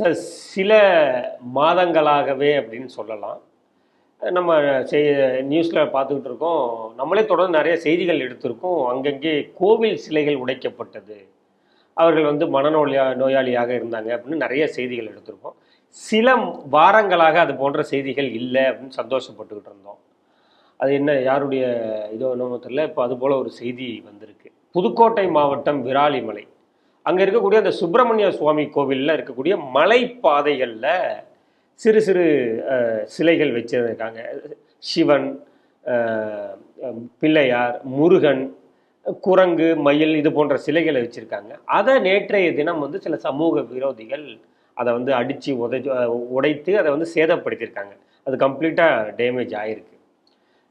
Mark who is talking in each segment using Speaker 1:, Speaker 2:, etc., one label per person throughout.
Speaker 1: Sir சில மாதங்களாகவே அப்படின்னு சொல்லலாம். நம்ம செய் நியூஸில் பார்த்துக்கிட்டு இருக்கோம். நம்மளே தொடர்ந்து நிறைய செய்திகள் எடுத்திருக்கோம். அங்கங்கே கோவில் சிலைகள் உடைக்கப்பட்டது. அவர்கள் வந்து மனநோயா நோயாளியாக இருந்தாங்க அப்படின்னு நிறைய செய்திகள் எடுத்திருக்கோம். சில வாரங்களாக அது போன்ற செய்திகள் இல்லை அப்படின்னு சந்தோஷப்பட்டுக்கிட்டு இருந்தோம். அது என்ன யாருடைய இதோ என்னமோ தெரியல. இப்போ அதுபோல் ஒரு செய்தி வந்திருக்கு. புதுக்கோட்டை மாவட்டம் விராலிமலை. அங்கே இருக்கக்கூடிய அந்த சுப்பிரமணிய சுவாமி கோவிலில் இருக்கக்கூடிய மலைப்பாதைகளில் சிறு சிறு சிலைகள் வச்சுருக்காங்க சிவன் பிள்ளையார் முருகன் குரங்கு மயில் இது போன்ற சிலைகளை வச்சுருக்காங்க. அதை நேற்றைய தினம் வந்து சில சமூக விரோதிகள் அதை வந்து அடித்து உதை உடைத்து அதை வந்து சேதப்படுத்தியிருக்காங்க. அது கம்ப்ளீட்டாக டேமேஜ் ஆகிருக்கு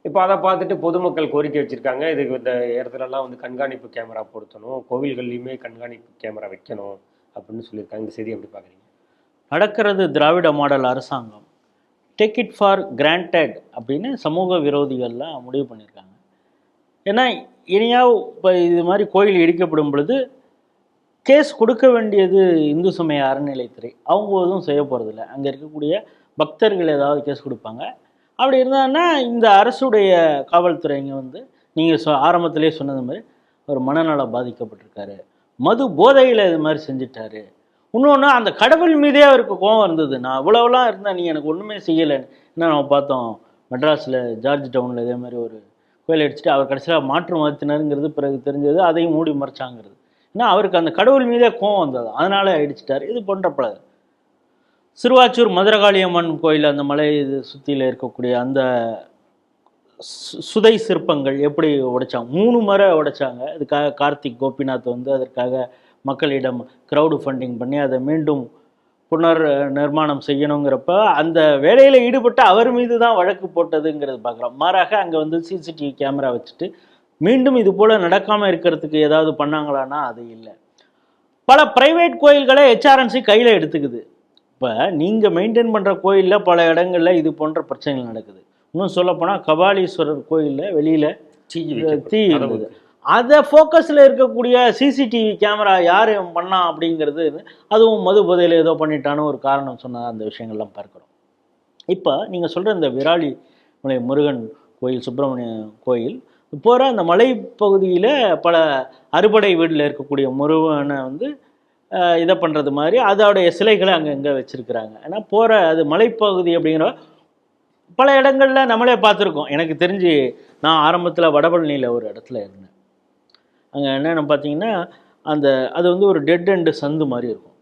Speaker 1: இப்போ அதை பார்த்துட்டு பொதுமக்கள் கோரிக்கை வச்சுருக்காங்க. இதுக்கு இந்த இடத்துலலாம் வந்து கண்காணிப்பு கேமரா பொருத்தணும். கோவில்கள்லையுமே கண்காணிப்பு கேமரா வைக்கணும் அப்படின்னு சொல்லியிருக்காங்க. இந்த செய்தி எப்படி பார்க்குறீங்க?
Speaker 2: நடக்கிறது திராவிட மாடல் அரசாங்கம். டேக் இட் ஃபார் கிராண்டட் அப்படின்னு சமூக விரோதிகள்லாம் முடிவு பண்ணியிருக்காங்க. ஏன்னா இனியா இப்போ இது மாதிரி கோயில் இடிக்கப்படும் பொழுது கேஸ் கொடுக்க வேண்டியது இந்து சமய அறநிலைத்துறை அவங்க எதுவும் செய்ய போகிறதில்ல அங்கே இருக்கக்கூடிய பக்தர்கள் ஏதாவது கேஸ் கொடுப்பாங்க. அப்படி இருந்தாங்கன்னா இந்த அரசுடைய காவல்துறைங்க வந்து நீங்கள் சொ ஆரம்பத்திலே சொன்னது மாதிரி ஒரு மனநலம் பாதிக்கப்பட்டிருக்காரு. மது போதையில் இது மாதிரி செஞ்சிட்டாரு. இன்னொன்று அந்த கடவுள் மீதே அவருக்கு கோபம் இருந்தது நான் இவ்வளோலாம் இருந்தேன் நீ எனக்கு ஒன்றுமே செய்யலைன்னு. என்ன நம்ம பார்த்தோம் மெட்ராஸில் ஜார்ஜ் டவுனில் இதே மாதிரி ஒரு கோயில் அடிச்சுட்டு அவர் கடைசியில் மாற்று மதத்தினருங்கிறது பிறகு தெரிஞ்சது அதையும் மூடி மறைச்சாங்கிறது. ஏன்னா அவருக்கு அந்த கடவுள் மீதே கோவம் வந்தது. அதனால அடிச்சிட்டார். இது போன்ற பல சிறுவாச்சூர் மதுரகாளியம்மன் கோயில் அந்த மலை இது சுற்றியில் இருக்கக்கூடிய அந்த சு- சுதை சிற்பங்கள் எப்படி உடைச்சாங்க? மூணு முறை உடைச்சாங்க. அதுக்காக கார்த்திக் கோபிநாத் வந்து அதற்காக மக்களிடம் க்ரௌடு ஃபண்டிங் பண்ணி அதை மீண்டும் புனர் நிர்மாணம் செய்யணுங்கிறப்ப அந்த வேலையில் ஈடுபட்ட அவர் மீது தான் வழக்கு போட்டதுங்கிறது பார்க்குறோம். மாறாக அங்கே வந்து சிசிடிவி கேமரா வச்சுட்டு மீண்டும் இது போல் நடக்காமல் இருக்கிறதுக்கு ஏதாவது பண்ணாங்களான்னா அது இல்லை. பல பிரைவேட் கோயில்களை ஹெச்ஆர்என்சி கையில் எடுத்துக்குது. இப்போ நீங்கள் மெயின்டைன் பண்ணுற கோயிலில் பல இடங்களில் இது போன்ற பிரச்சனைகள் நடக்குது. இன்னும் சொல்லப்போனால் கபாலீஸ்வரர் கோயிலில் வெளியில்
Speaker 1: தீ.
Speaker 2: இருந்தது. அதை ஃபோக்கஸில் இருக்கக்கூடிய சிசிடிவி கேமரா யார் பண்ணா அப்படிங்கிறது அதுவும் மது போதையில் ஏதோ பண்ணிட்டான்னு ஒரு காரணம் சொன்ன அந்த விஷயங்கள்லாம் பார்க்குறோம். இப்போ நீங்கள் சொல்கிற இந்த விராலி முருகன் கோயில் சுப்பிரமணிய கோயில் போகிற அந்த மலைப்பகுதியில் பல அறுபடை வீட்டில் இருக்கக்கூடிய முருகனை வந்து இதை பண்ணுறது மாதிரி அதோடைய சிலைகளை அங்கங்கே வச்சுருக்கிறாங்க. ஏன்னா போகிற அது மலைப்பகுதி அப்படிங்கிற பல இடங்களில் நம்மளே பார்த்துருக்கோம். எனக்கு தெரிஞ்சு நான் ஆரம்பத்தில் வடபழனியில் ஒரு இடத்துல இருந்தேன். அங்கே என்னென்னு பார்த்தீங்கன்னா அந்த அது வந்து ஒரு டெட் அண்டு சந்து மாதிரி இருக்கும்.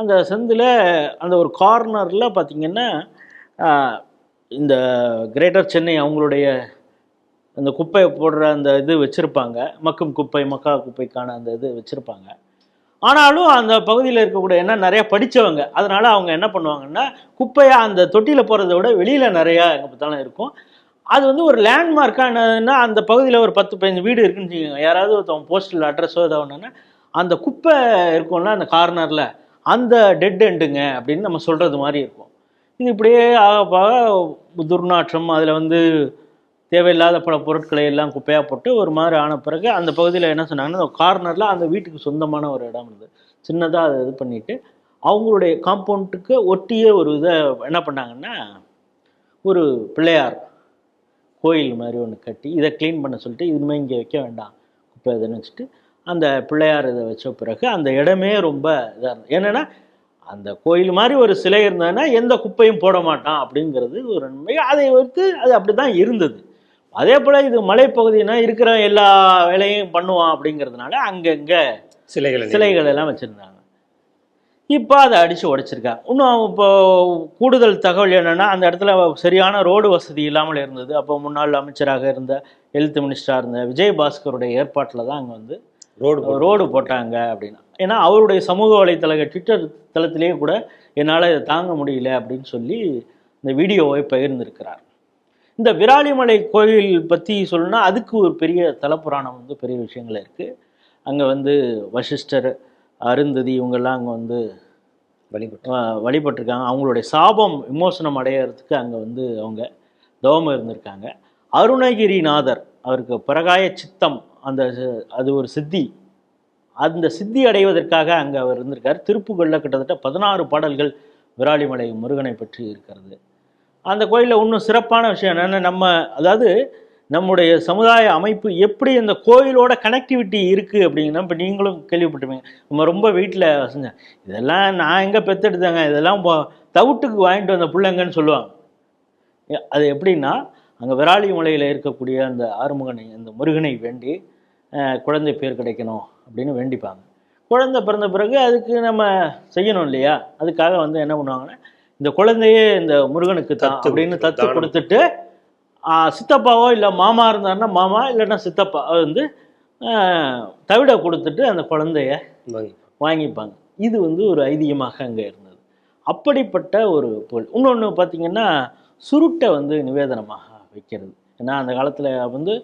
Speaker 2: அந்த சந்தில் அந்த ஒரு கார்னரில் பார்த்தீங்கன்னா இந்த கிரேட்டர் சென்னை அவங்களுடைய அந்த குப்பையை போடுற அந்த இது வச்சுருப்பாங்க. மக்கும் குப்பை மக்கா குப்பைக்கான அந்த இது வச்சுருப்பாங்க. ஆனாலும் அந்த பகுதியில் இருக்கக்கூடிய என்ன நிறையா படித்தவங்க அதனால் அவங்க என்ன பண்ணுவாங்கன்னா குப்பையை அந்த தொட்டியில் போகிறத விட வெளியில் நிறையா எங்கே பார்த்தாலும் இருக்கும். அது வந்து ஒரு லேண்ட்மார்க்காக என்னதுன்னா அந்த பகுதியில் ஒரு பத்து பதினஞ்சு வீடு இருக்குன்னு வச்சுக்கோங்க. யாராவது ஒருத்தவங்க போஸ்டல் அட்ரஸோ ஏதோ ஒன்றுன்னா அந்த குப்பை இருக்கும்ல அந்த கார்னரில் அந்த டெட் எண்டுங்க அப்படின்னு நம்ம சொல்கிறது மாதிரி இருக்கும். இது இப்படியே ஆக போக துர்நாற்றம் அதில் வந்து தேவையில்லாத பல பொருட்களை எல்லாம் குப்பையாக போட்டு ஒரு மாதிரி ஆன பிறகு அந்த பகுதியில் என்ன சொன்னாங்கன்னா அந்த கார்னரில் அந்த வீட்டுக்கு சொந்தமான ஒரு இடம் இருந்தது. சின்னதாக அதை இது பண்ணிவிட்டு அவங்களுடைய காம்பவுண்டுக்கு ஒட்டியே ஒரு இதை என்ன பண்ணாங்கன்னா ஒரு பிள்ளையார் கோயில் மாதிரி ஒன்று கட்டி இதை க்ளீன் பண்ண சொல்லிட்டு இதுமே இங்கே வைக்க வேண்டாம் குப்பை இதை நினச்சிட்டு அந்த பிள்ளையார் இதை வச்ச பிறகு அந்த இடமே ரொம்ப இதாக இருந்தது. என்னென்னா அந்த கோயில் மாதிரி ஒரு சிலை இருந்ததுன்னா எந்த குப்பையும் போட மாட்டான் அப்படிங்கிறது ஒரு நன்மை. அதை வைத்து அது அப்படி தான் இருந்தது. அதே போல் இது மலைப்பகுதினா இருக்கிற எல்லா வேலையும் பண்ணுவான் அப்படிங்கிறதுனால அங்கங்கே
Speaker 1: சிலைகளை
Speaker 2: சிலைகள் எல்லாம் வச்சுருந்தாங்க. இப்போ அதை அடித்து உடைச்சிருக்காங்க இன்னும் இப்போ கூடுதல் தகவல் என்னென்னா அந்த இடத்துல சரியான ரோடு வசதி இல்லாமல் இருந்தது. அப்போ முன்னாள் அமைச்சராக இருந்த ஹெல்த் மினிஸ்டராக இருந்த விஜய் பாஸ்கருடைய ஏற்பாட்டில் தான் அங்கே வந்து
Speaker 1: ரோடு
Speaker 2: ரோடு போட்டாங்க அப்படின்னா. ஏன்னா அவருடைய சமூக வலைத்தள ட்விட்டர் தளத்திலேயே கூட என்னால் இதை தாங்க முடியல அப்படின்னு சொல்லி இந்த வீடியோவை பகிர்ந்திருக்கிறார். இந்த விராலிமலை கோயில் பற்றி சொல்லணும்னா அதுக்கு ஒரு பெரிய தலப்புராணம் வந்து பெரிய விஷயங்கள் இருக்குது அங்கே வந்து வசிஷ்டர் அருந்ததி இவங்கெல்லாம் அங்கே வந்து
Speaker 1: வழிபட்டு
Speaker 2: வழிபட்டிருக்காங்க. அவங்களுடைய சாபம் விமோசனம் அடையிறதுக்கு அங்கே வந்து அவங்க தவம் இருந்திருக்காங்க. அருணகிரிநாதர் அவருக்கு பிரகாய சித்தம் அந்த அது ஒரு சித்தி. அந்த சித்தி அடைவதற்காக அங்கே அவர் இருந்திருக்கார். திருப்புகளில் கிட்டத்தட்ட பதினாறு பாடல்கள் விராலிமலை முருகனை பற்றி இருக்கிறது. அந்த கோயிலில் இன்னும் சிறப்பான விஷயம் என்னென்னா நம்ம அதாவது நம்முடைய சமுதாய அமைப்பு எப்படி இந்த கோயிலோட கனெக்டிவிட்டி இருக்குது அப்படிங்கன்னா இப்போ நீங்களும் கேள்விப்பட்டிருப்பீங்க. நம்ம ரொம்ப வீட்டில் வசந்தேன் இதெல்லாம் நான் எங்கே பெற்றெடுத்தேங்க இதெல்லாம் தவிட்டுக்கு வாங்கிட்டு வந்த பிள்ளைங்கன்னு சொல்லுவாங்க. அது எப்படின்னா அங்கே விராலி மலையில் இருக்கக்கூடிய அந்த ஆறுமுகனை அந்த முருகனை வேண்டி குழந்தை பேர் கிடைக்கணும் அப்படின்னு வேண்டிப்பாங்க. குழந்தை பிறந்த பிறகு அதுக்கு நம்ம செய்யணும் இல்லையா? அதுக்காக வந்து என்ன பண்ணுவாங்கன்னா இந்த குழந்தையே இந்த முருகனுக்கு தான் அப்படின்னு தத்து. கொடுத்துட்டு சித்தப்பாவோ இல்லை மாமா இருந்தாருன்னா மாமா இல்லைன்னா சித்தப்பா வந்து தவிட கொடுத்துட்டு அந்த குழந்தைய
Speaker 1: வாங்கி.
Speaker 2: வாங்கிப்பாங்க. இது வந்து ஒரு ஐதீகமாக அங்கே இருந்தது. அப்படிப்பட்ட ஒரு பொருள். இன்னொன்று பார்த்தீங்கன்னா சுருட்டை வந்து நிவேதனமாக வைக்கிறது. ஏன்னா அந்த காலத்தில் வந்து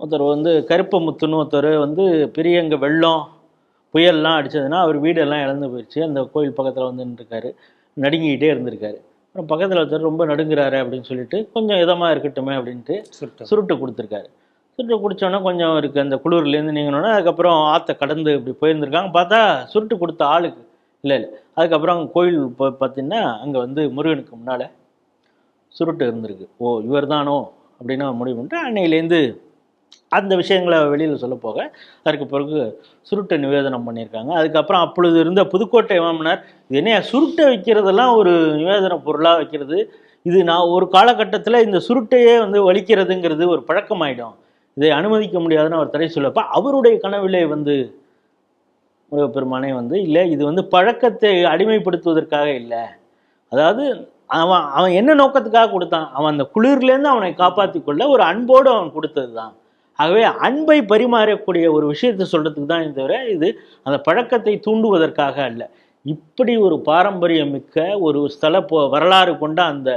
Speaker 2: ஒருத்தர் வந்து கருப்ப முத்துன்னு ஒருத்தர் வந்து பெரிய இங்கே வெள்ளம் புயல்லாம் அடிச்சதுன்னா அவர் வீடெல்லாம் இழந்து போயிடுச்சு அந்த கோயில் பக்கத்தில் வந்து நின்றுருக்காரு. நடுங்கிக்கிட்டே இருந்திருக்காரு. அப்புறம் பக்கத்தில் ஒருத்தர் ரொம்ப நடுங்குறாரு அப்படின்னு சொல்லிட்டு கொஞ்சம் இதமாக இருக்கட்டுமே அப்படின்ட்டு
Speaker 1: சுருட்டு.
Speaker 2: சுருட்டு கொடுத்துருக்காரு. சுருட்டு குடிச்சோன்னே கொஞ்சம் இருக்குது அந்த குளிர்லேருந்து நீங்கணுன்னா அதுக்கப்புறம் ஆற்றை கடந்து இப்படி போயிருந்திருக்காங்க. பார்த்தா சுருட்டு கொடுத்த ஆளுக்கு. இல்லை இல்லை. அதுக்கப்புறம் அங்க கோயில் போய் பார்த்தீங்கன்னா அங்கே வந்து முருகனுக்கு முன்னால் சுருட்டு இருந்திருக்கு. ஓ இவர் தானோ அப்படின்னு முடிவு பண்ணிட்டு அன்னையிலேருந்து அந்த விஷயங்களை வெளியில் சொல்ல போக அதற்கு பிறகு சுருட்டை நிவேதனம் பண்ணியிருக்காங்க. அதுக்கப்புறம் அப்பொழுது இருந்த புதுக்கோட்டை மாமனார் இது என்ன சுருட்டை வைக்கிறதெல்லாம் ஒரு நிவேதன பொருளாக வைக்கிறது? இது நான் ஒரு காலகட்டத்தில் இந்த சுருட்டையே வந்து வலிக்கிறதுங்கிறது ஒரு பழக்கமாயிடும். இதை அனுமதிக்க முடியாதுன்னு அவர் தடை சொல்லப்போ அவருடைய கனவிலே வந்து முருகப்பெருமானே வந்து இல்லை இது வந்து பழக்கத்தை அடிமைப்படுத்துவதற்காக இல்லை. அதாவது அவன் அவன் என்ன நோக்கத்துக்காக கொடுத்தான்? அவன் அந்த குளிர்லேருந்து அவனை காப்பாற்றிக் கொள்ள ஒரு அன்போடு அவன் கொடுத்தது தான் ஆகவே அன்பை பரிமாறக்கூடிய ஒரு விஷயத்தை சொல்கிறதுக்கு தான் தவிர இது அந்த பழக்கத்தை தூண்டுவதற்காக அல்ல. இப்படி ஒரு பாரம்பரியம் மிக்க ஒரு ஸ்தல போ வரலாறு கொண்ட அந்த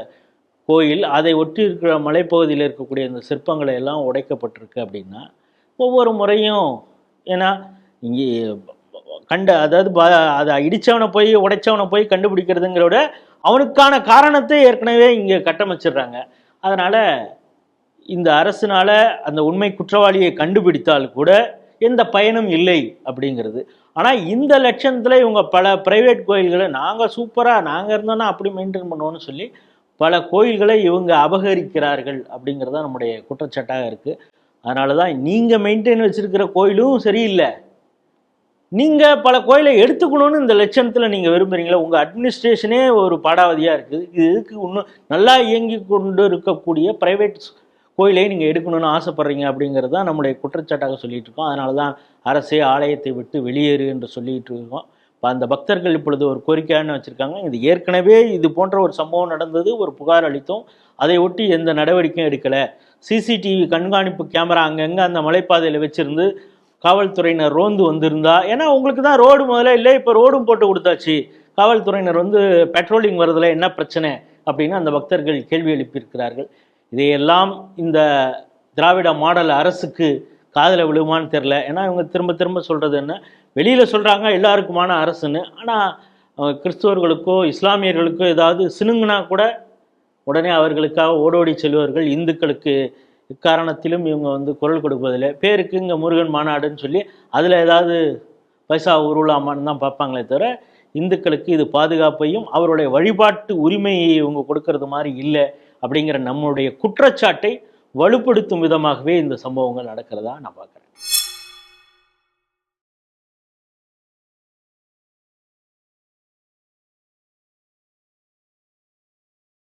Speaker 2: கோயில் அதை ஒட்டி இருக்கிற மலைப்பகுதியில் இருக்கக்கூடிய அந்த சிற்பங்களை எல்லாம் உடைக்கப்பட்டிருக்கு அப்படின்னா ஒவ்வொரு முறையும் ஏன்னா இங்கே கண்ட அதாவது ப- அதை இடித்தவனை போய் உடைச்சவனை போய் கண்டுபிடிக்கிறதுங்கிறத விட அவனுக்கான காரணத்தை ஏற்கனவே இங்கே கட்டமைச்சிடுறாங்க. அதனால் இந்த அரசினால் அந்த உண்மை குற்றவாளியை கண்டுபிடித்தால் கூட எந்த பயனும் இல்லை அப்படிங்கிறது. ஆனால் இந்த லட்சணத்தில் இவங்க பல பிரைவேட் கோயில்களை நாங்கள் சூப்பராக நாங்கள் இருந்தோன்னா அப்படி மெயின்டைன் பண்ணுவோம்னு சொல்லி பல கோயில்களை இவங்க அபகரிக்கிறார்கள் அப்படிங்கிறது தான் நம்முடைய குற்றச்சாட்டாக இருக்குது அதனால தான் நீங்கள் மெயின்டைன் வச்சுருக்கிற கோயிலும் சரியில்லை. நீங்கள் பல கோயிலை எடுத்துக்கணும்னு இந்த லட்சணத்தில் நீங்கள் விரும்புகிறீங்களா உங்கள் அட்மினிஸ்ட்ரேஷனே ஒரு பாடாவதியாக இருக்குது. இது இதுக்கு இன்னும் நல்லா இயங்கி கொண்டு இருக்கக்கூடிய ப்ரைவேட் கோயிலே நீங்கள் எடுக்கணும்னு ஆசைப்பட்றீங்க அப்படிங்கிறது தான் நம்முடைய குற்றச்சாட்டாக சொல்லிட்டு இருக்கோம் அதனால தான் அரசே ஆலயத்தை விட்டு வெளியேறு என்று சொல்லிட்டு இருக்கோம் இப்போ அந்த பக்தர்கள் இப்பொழுது ஒரு கோரிக்கைன்னு வச்சுருக்காங்க. இது ஏற்கனவே இது போன்ற ஒரு சம்பவம் நடந்தது. ஒரு புகார் அளித்தோம். அதை ஒட்டி எந்த நடவடிக்கையும் எடுக்கலை. சிசிடிவி கண்காணிப்பு கேமரா அங்கங்கே அந்த மலைப்பாதையில் வச்சிருந்து காவல்துறையினர் ரோந்து வந்திருந்தா ஏன்னா உங்களுக்கு தான் ரோடு முதல்ல இல்லை இப்போ ரோடும் போட்டு கொடுத்தாச்சு. காவல்துறையினர் வந்து பெட்ரோலிங் வரதில் என்ன பிரச்சனை அப்படின்னு அந்த பக்தர்கள் கேள்வி எழுப்பியிருக்கிறார்கள். இதையெல்லாம் இந்த திராவிட மாடல் அரசுக்கு காதில் விழுமான்னு தெரில ஏன்னா இவங்க திரும்ப திரும்ப சொல்கிறது என்ன? வெளியில் சொல்கிறாங்க எல்லாருக்குமான அரசுன்னு. ஆனால் கிறிஸ்துவர்களுக்கோ இஸ்லாமியர்களுக்கோ ஏதாவது சினுங்குனா கூட உடனே அவர்களுக்காக ஓடோடி செல்வார்கள் இந்துக்களுக்கு இக்காரணத்திலும் இவங்க வந்து குரல் கொடுப்பதில்லை. பேருக்கு இங்கே முருகன் மாநாடுன்னு சொல்லி அதில் ஏதாவது பைசா உருளாமான்னு தான் பார்ப்பாங்களே தவிர இந்துக்களுக்கு இது பாதுகாப்பையும் அவருடைய வழிபாட்டு உரிமையை இவங்க கொடுக்கறது மாதிரி இல்லை. அப்படிங்கிற நம்மளுடைய குற்றச்சாட்டை வலுப்படுத்தும் விதமாகவே இந்த சம்பவங்கள் நடக்கிறதா நான் பார்க்குறேன்.